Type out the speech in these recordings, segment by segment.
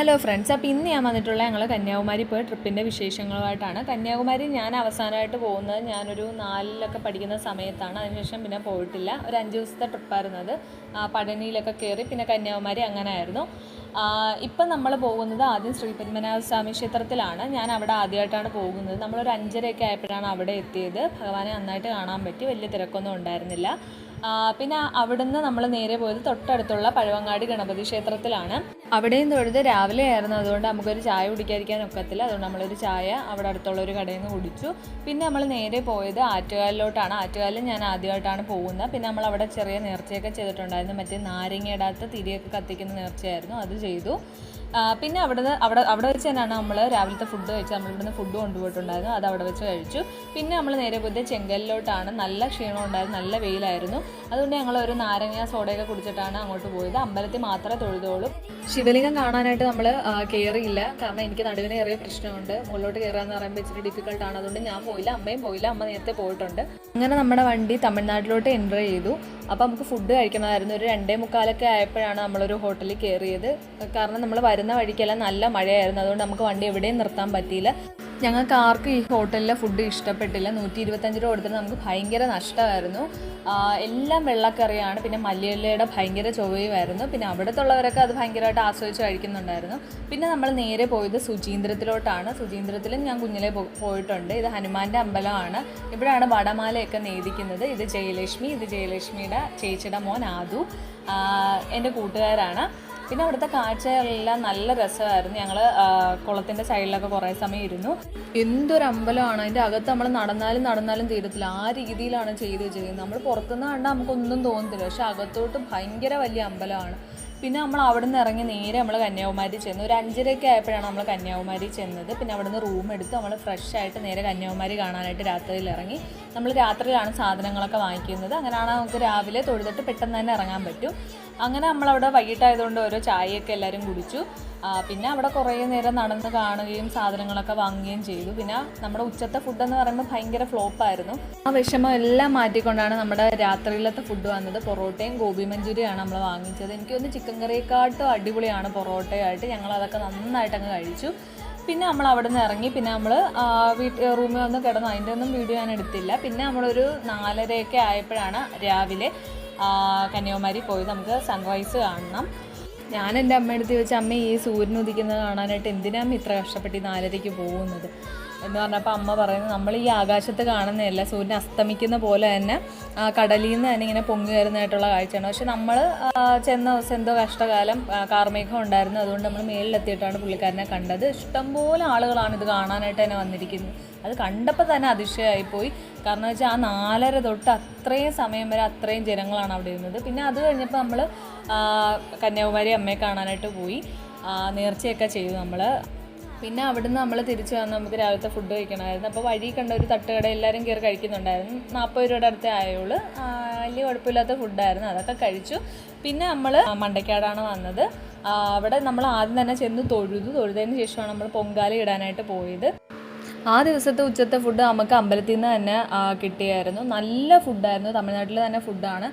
Hello friends അപ്പോൾ ഇന്ന് ഞാൻ വന്നിട്ടുള്ള ഞങ്ങൾ കന്യാകുമാരി പോയ ട്രിപ്പിന്റെ വിശേഷങ്ങളുമായിട്ടാണ്. കന്യാകുമാരി ഞാൻ അവസാനമായിട്ട് പോകുന്നത് ഞാനൊരു നാലിലൊക്കെ പഠിക്കുന്ന സമയത്താണ്. അതിനുശേഷം പിന്നെ പോയിട്ടില്ല. ഒരു അഞ്ച് ദിവസത്തെ ട്രിപ്പായിരുന്നത് പഴനിയിലൊക്കെ കയറി പിന്നെ കന്യാകുമാരി അങ്ങനെ ആയിരുന്നു ഇപ്പം നമ്മൾ പോകുന്നത് ആദ്യം ശ്രീ പത്മനാഭ സ്വാമി ക്ഷേത്രത്തിലാണ്. ഞാൻ അവിടെ ആദ്യമായിട്ടാണ് പോകുന്നത്. നമ്മളൊരു അഞ്ചരയൊക്കെ ആയപ്പോഴാണ് അവിടെ എത്തിയത്. ഭഗവാനെ നന്നായിട്ട് കാണാൻ പറ്റി. വലിയ തിരക്കൊന്നും ഉണ്ടായിരുന്നില്ല. പിന്നെ അവിടുന്ന് നമ്മൾ നേരെ പോയത് തൊട്ടടുത്തുള്ള പഴവങ്ങാടി ഗണപതി ക്ഷേത്രത്തിലാണ്. അവിടെയും തൊഴുത് രാവിലെ ആയിരുന്നു. അതുകൊണ്ട് നമുക്കൊരു ചായ കുടിക്കാതിരിക്കാൻ ഒക്കത്തില്ല. അതുകൊണ്ട് നമ്മളൊരു ചായ അവിടെ അടുത്തുള്ള ഒരു കടയിൽ നിന്ന് കുടിച്ചു. പിന്നെ നമ്മൾ നേരെ പോയത് ആറ്റുകാലിലോട്ടാണ്. ആറ്റുകാലിൽ ഞാൻ ആദ്യമായിട്ടാണ് പോകുന്നത്. പിന്നെ നമ്മൾ അവിടെ ചെറിയ നേർച്ചയൊക്കെ ചെയ്തിട്ടുണ്ടായിരുന്നു. മറ്റേ നാരങ്ങയിടാത്ത തിരിയൊക്കെ കത്തിക്കുന്ന നേർച്ചയായിരുന്നു. അത് ചെയ്തു. പിന്നെ അവിടുന്ന് അവിടെ അവിടെ വെച്ച് തന്നെയാണ് നമ്മൾ രാവിലത്തെ ഫുഡ് കഴിച്ചത്. നമ്മൾ ഇവിടുന്ന് ഫുഡ് കൊണ്ടുപോയിട്ടുണ്ടായിരുന്നു. അത് അവിടെ വെച്ച് കഴിച്ചു. പിന്നെ നമ്മൾ നേരെ പോയത് ചെങ്കലിലോട്ടാണ് നല്ല ക്ഷീണം ഉണ്ടായിരുന്നു. നല്ല വെയിലായിരുന്നു. അതുകൊണ്ട് ഞങ്ങൾ ഒരു നാരങ്ങ സോഡയൊക്കെ കുടിച്ചിട്ടാണ് അങ്ങോട്ട് പോയത്. അമ്പലത്തിൽ മാത്രമേ തൊഴുതോളൂ ശിവലിംഗം കാണാനായിട്ട് നമ്മൾ കയറിയില്ല കാരണം എനിക്ക് നടുവിന് കയറിയ പ്രശ്നമുണ്ട്. മുകളിലോട്ട് കയറാന്ന് പറയുമ്പോൾ ഇച്ചിരി ആണ്. അതുകൊണ്ട് ഞാൻ പോയില്ല. അമ്മയും പോയില്ല. അമ്മ നേരത്തെ പോയിട്ടുണ്ട്. അങ്ങനെ നമ്മുടെ വണ്ടി തമിഴ്നാട്ടിലോട്ട് എന്റർ ചെയ്തു. അപ്പോൾ നമുക്ക് ഫുഡ് കഴിക്കണമായിരുന്നു. ഒരു രണ്ടേ മുക്കാലൊക്കെ ആയപ്പോഴാണ് നമ്മളൊരു ഹോട്ടലിൽ കയറിയത് കാരണം നമ്മൾ വരുന്ന വഴിക്കെല്ലാം നല്ല മഴയായിരുന്നു. അതുകൊണ്ട് നമുക്ക് വണ്ടി എവിടെയും നിർത്താൻ പറ്റിയില്ല. ഞങ്ങൾക്ക് ആർക്കും ഈ ഹോട്ടലിലെ ഫുഡ് ഇഷ്ടപ്പെട്ടില്ല. നൂറ്റി ഇരുപത്തഞ്ച് രൂപ കൊടുത്തിട്ട് നമുക്ക് ഭയങ്കര നഷ്ടമായിരുന്നു. എല്ലാം വെള്ളക്കറിയാണ്. പിന്നെ മല്ലിയല്ലയുടെ ഭയങ്കര ചൊവ്വയുമായിരുന്നു. പിന്നെ അവിടത്തുള്ളവരൊക്കെ അത് ഭയങ്കരമായിട്ട് ആസ്വദിച്ച് കഴിക്കുന്നുണ്ടായിരുന്നു. പിന്നെ നമ്മൾ നേരെ പോയത് സുചീന്ദ്രത്തിലോട്ടാണ്. സുചീന്ദ്രത്തിലും ഞാൻ കുഞ്ഞിലെ പോയിട്ടുണ്ട്. ഇത് ഹനുമാന്റെ അമ്പലമാണ്. ഇവിടെയാണ് വടമാലയൊക്കെ നേദിക്കുന്നത്. ഇത് ജയലക്ഷ്മി ഇത് ജയലക്ഷ്മിയുടെ ചേച്ചിയുടെ മോൻ ആദു എന്റെ കൂട്ടുകാരാണ്. പിന്നെ അവിടുത്തെ കാഴ്ചകളെല്ലാം നല്ല രസമായിരുന്നു. ഞങ്ങൾ കുളത്തിന്റെ സൈഡിലൊക്കെ കുറേ സമയം ഇരുന്നു. എന്തൊരു അമ്പലമാണ് അതിന്റെ അകത്ത് നമ്മൾ നടന്നാലും നടന്നാലും തീരത്തില്ല. ആ രീതിയിലാണ് ചെയ്ത് വെച്ചിരിക്കുന്നത്. നമ്മൾ പുറത്തുനിന്ന് കണ്ടാൽ നമുക്കൊന്നും തോന്നത്തില്ല. പക്ഷെ അകത്തോട്ട് ഭയങ്കര വലിയ അമ്പലമാണ്. പിന്നെ നമ്മൾ അവിടെ നിന്ന് ഇറങ്ങി നേരെ നമ്മൾ കന്യാകുമാരി ചെന്നു. ഒരു അഞ്ചരയൊക്കെ ആയപ്പോഴാണ് നമ്മൾ കന്യാകുമാരി ചെന്നത്. പിന്നെ അവിടെ നിന്ന് റൂം എടുത്ത് നമ്മൾ ഫ്രഷ് ആയിട്ട് നേരെ കന്യാകുമാരി കാണാനായിട്ട് രാത്രിയിൽ ഇറങ്ങി. നമ്മൾ രാത്രിയിലാണ് സാധനങ്ങളൊക്കെ വാങ്ങിക്കുന്നത്. അങ്ങനെയാണ് നമുക്ക് രാവിലെ തൊഴുതിട്ട് പെട്ടെന്ന് തന്നെ ഇറങ്ങാൻ പറ്റും. അങ്ങനെ നമ്മളവിടെ വൈകിട്ടായതുകൊണ്ട് ഓരോ ചായയൊക്കെ എല്ലാവരും കുടിച്ചു. പിന്നെ അവിടെ കുറേ നേരം നടന്ന് കാണുകയും സാധനങ്ങളൊക്കെ വാങ്ങുകയും ചെയ്തു. പിന്നെ നമ്മുടെ ഉച്ചത്തെ ഫുഡ് എന്ന് പറയുമ്പോൾ ഭയങ്കര ഫ്ലോപ്പായിരുന്നു ആ വിഷമം എല്ലാം മാറ്റിക്കൊണ്ടാണ് നമ്മുടെ രാത്രിയിലത്തെ ഫുഡ് വന്നത്. പൊറോട്ടയും ഗോപി മഞ്ചൂരിയാണ് നമ്മൾ വാങ്ങിച്ചത്. എനിക്ക് തോന്നുന്നു ചിക്കൻ കറിയെക്കാട്ടും അടിപൊളിയാണ് പൊറോട്ടയായിട്ട്. ഞങ്ങൾ അതൊക്കെ നന്നായിട്ട് അങ്ങ് കഴിച്ചു. പിന്നെ നമ്മൾ അവിടെ നിന്ന് ഇറങ്ങി. പിന്നെ നമ്മൾ വീട്ടിൽ റൂമിൽ വന്ന് കിടന്നു അതിന്റെ ഒന്നും വീഡിയോ ഞാൻ എടുത്തില്ല. പിന്നെ നമ്മളൊരു നാലരയൊക്കെ ആയപ്പോഴാണ് രാവിലെ കന്യാകുമാരി പോയി. നമുക്ക് സൺറൈസ് കാണണം. ഞാൻ എന്റെ അമ്മയടുത്ത് വെച്ച് അമ്മ ഈ സൂര്യൻ ഉദിക്കുന്നത് കാണാനായിട്ട് എന്തിനാണ് ഇത്ര കഷ്ടപ്പെട്ട് നാലരയ്ക്ക് പോകുന്നത്? എന്ന് പറഞ്ഞപ്പോൾ അമ്മ പറയുന്നത് നമ്മൾ ഈ ആകാശത്ത് കാണുന്നതല്ല സൂര്യൻ അസ്തമിക്കുന്ന പോലെ തന്നെ കടലിൽ നിന്ന് തന്നെ ഇങ്ങനെ പൊങ്ങി വരുന്നതായിട്ടുള്ള കാഴ്ചയാണ്. പക്ഷെ നമ്മൾ ചെന്ന ദിവസം എന്തോ കഷ്ടകാലം കാർമേഘം ഉണ്ടായിരുന്നു. അതുകൊണ്ട് നമ്മൾ മേളിലെത്തിയിട്ടാണ് പുള്ളിക്കാരനെ കണ്ടത്. ഇഷ്ടംപോലെ ആളുകളാണ് ഇത് കാണാനായിട്ട് തന്നെ വന്നിരിക്കുന്നത്. അത് കണ്ടപ്പോൾ തന്നെ അതിശയമായിപ്പോയി കാരണം വെച്ചാൽ ആ നാലര തൊട്ട് അത്രയും സമയം വരെ അത്രയും ജനങ്ങളാണ് അവിടെ ഇരുന്നത്. പിന്നെ അത് കഴിഞ്ഞപ്പോൾ നമ്മൾ കന്യാകുമാരി അമ്മയെ കാണാനായിട്ട് പോയി. നേർച്ചയൊക്കെ ചെയ്തു നമ്മൾ പിന്നെ അവിടുന്ന് നമ്മൾ തിരിച്ചു വന്ന് നമുക്ക് രാവിലത്തെ ഫുഡ് കഴിക്കണമായിരുന്നു. അപ്പോൾ വഴി കണ്ട ഒരു തട്ടുകട എല്ലാവരും കയറി കഴിക്കുന്നുണ്ടായിരുന്നു. നാൽപ്പത് രൂപയുടെ അടുത്തേ ആയുള്ളൂ. വലിയ കുഴപ്പമില്ലാത്ത ഫുഡായിരുന്നു അതൊക്കെ കഴിച്ചു. പിന്നെ നമ്മൾ മണ്ടയ്ക്കാടാണ് വന്നത്. അവിടെ നമ്മൾ ആദ്യം തന്നെ ചെന്ന് തൊഴുതു. തൊഴുതതിന് ശേഷമാണ് നമ്മൾ പൊങ്കാല ഇടാനായിട്ട് പോയത്. ആ ദിവസത്തെ ഉച്ചത്തെ ഫുഡ് നമുക്ക് അമ്പലത്തിൽ നിന്ന് തന്നെ കിട്ടിയായിരുന്നു. നല്ല ഫുഡായിരുന്നു തമിഴ്നാട്ടിലെ തന്നെ ഫുഡാണ്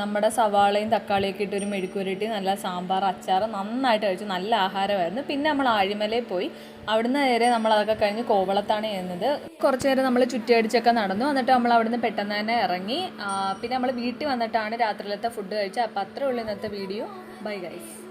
നമ്മുടെ സവാളയും തക്കാളിയൊക്കെ ഇട്ടൊരു മെഴുക്കുരുട്ടി നല്ല സാമ്പാർ അച്ചാർ നന്നായിട്ട് കഴിച്ചു. നല്ല ആഹാരമായിരുന്നു. പിന്നെ നമ്മൾ ആഴിമലയിൽ പോയി. അവിടുന്ന് നേരെ നമ്മൾ അതൊക്കെ കഴിഞ്ഞ് കോവളത്താണ് ചെയ്യുന്നത് കുറച്ച് നേരം നമ്മൾ ചുറ്റിയടിച്ചൊക്കെ നടന്നു. എന്നിട്ട് നമ്മൾ അവിടുന്ന് പെട്ടെന്ന് തന്നെ ഇറങ്ങി. പിന്നെ നമ്മൾ വീട്ടിൽ വന്നിട്ടാണ് രാത്രിയിലത്തെ ഫുഡ് കഴിച്ചത്. അപ്പോൾ അത്രേ ഉള്ളൂ ഇന്നത്തെ വീഡിയോ ബൈ ഗൈസ്